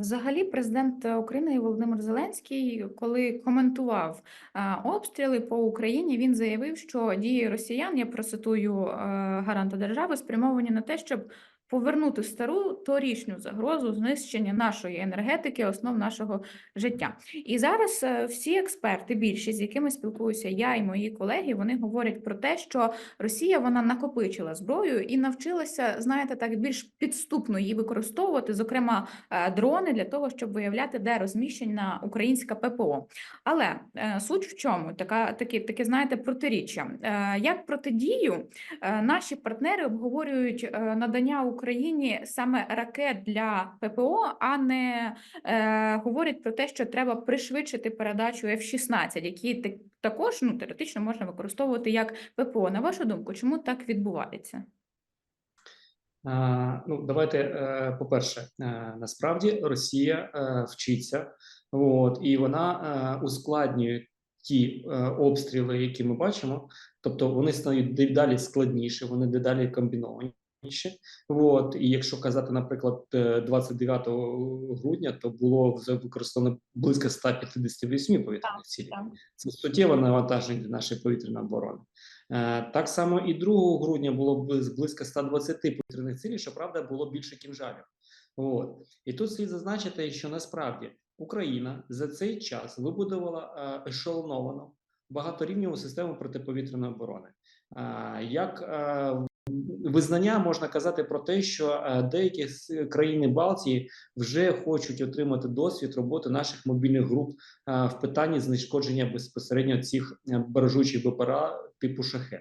Взагалі, президент України Володимир Зеленський, коли коментував е, обстріли по Україні, він заявив, що дії росіян, я процитую е, гаранта держави, спрямовані на те, щоб повернути стару торічню загрозу знищення нашої енергетики, основ нашого життя. І зараз е, всі експерти, більшість, з якими спілкуюся я і мої колеги, вони говорять про те, що Росія вона накопичила зброю і навчилася, знаєте, так більш підступно її використовувати, зокрема е, дрони для того, щоб виявляти, де розміщена українська ППО. Але е, суть в чому? Така такі, таке, знаєте, протиріччя. Як протидію наші партнери обговорюють надання Україні саме ракет для ППО, а не е, говорять про те, що треба пришвидшити передачу F-16, які так- також ну теоретично можна використовувати як ППО. На вашу думку, чому так відбувається? Ну, давайте, е, по-перше, е, насправді Росія е, вчиться, от, і вона ускладнює ті обстріли, які ми бачимо, тобто вони стають дедалі складніші, вони дедалі комбінованіші. От, і якщо казати, наприклад, е, 29 грудня, то було використано близько 158 повітряних цілей. Це суттєве навантаження для нашої повітряної оборони. Е, Так само і 2 грудня було близько 120 повітряних цілей, щоправда, було більше кінжалів. От. І тут слід зазначити, що насправді Україна за цей час вибудувала е, ешелоновану багаторівневу систему протиповітряної оборони. Е, Як е, визнання можна казати про те, що е, деякі країни Балтії вже хочуть отримати досвід роботи наших мобільних груп е, в питанні знешкодження безпосередньо цих е, бережучих БПРА типу шахет.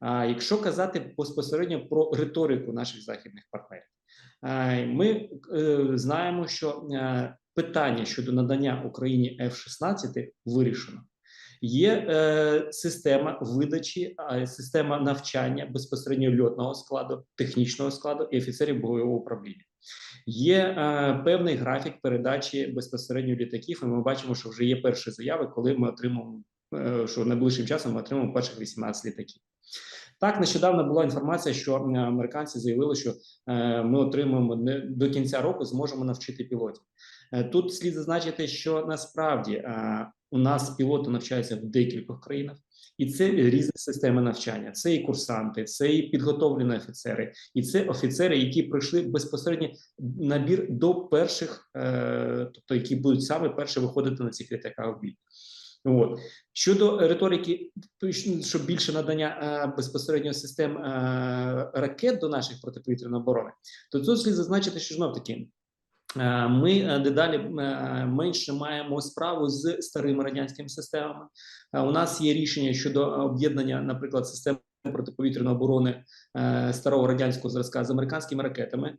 А якщо казати безпосередньо про риторику наших західних партнерів, ми знаємо, що питання щодо надання Україні F-16 вирішено. Є е, система видачі, система навчання безпосередньо льотного складу, технічного складу і офіцерів бойового управління. Є е, певний графік передачі безпосередньо літаків, і ми бачимо, що вже є перші заяви, коли ми отримаємо, е, що найближчим часом ми отримаємо перших 18 літаків. Так, нещодавно була інформація, що американці заявили, що е, ми отримаємо до кінця року, зможемо навчити пілотів. Е, Тут слід зазначити, що насправді е, у нас пілоти навчаються в декількох країнах, і це різні системи навчання. Це і курсанти, це і підготовлені офіцери, і це офіцери, які пройшли безпосередньо набір до перших, тобто які будуть саме перші виходити на цих літаках в бій. От щодо риторики, що більше надання е, безпосередньо систем е, ракет до наших протиповітряної оборони, то тут слід зазначити, що знов таки. е, Ми дедалі менше маємо справу з старими радянськими системами. У нас є рішення щодо об'єднання, наприклад, систем протиповітряної оборони старого радянського зразка з американськими ракетами.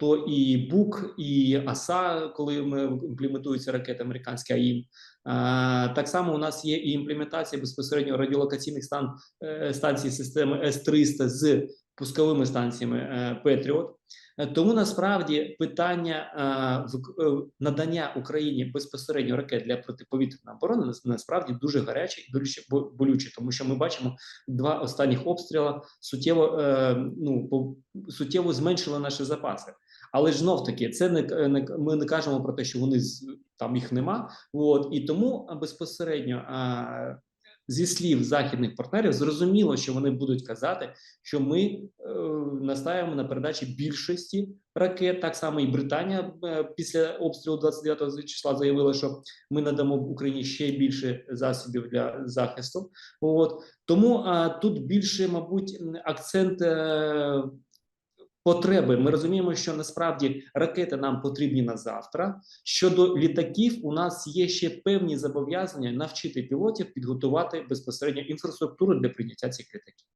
То і БУК, і АСА, коли ми імплементуються ракети американські АІМ. Так само у нас є і імплементація безпосередньо радіолокаційних стан е, станцій системи С-300 з пусковими станціями е, Петріот. Е, Тому насправді питання е, е, надання Україні безпосередньо ракет для протиповітряної оборони нас- насправді дуже гаряче і бо- болюче, тому що ми бачимо два останніх обстріли суттєво ну суттєво зменшили наші запаси. Але ж знов таки, це не, не ми не кажемо про те, що вони там їх нема. От і тому безпосередньо зі слів західних партнерів зрозуміло, що вони будуть казати, що ми е, настаємо на передачі більшості ракет. Так само і Британія е, після обстрілу 29 числа заявила, що ми надамо Україні ще більше засобів для захисту. От тому а, тут більше, мабуть, акцент. Е, Потреби ми розуміємо, що насправді ракети нам потрібні на завтра. Щодо літаків, у нас є ще певні зобов'язання навчити пілотів підготувати безпосередньо інфраструктуру для прийняття цих літаків.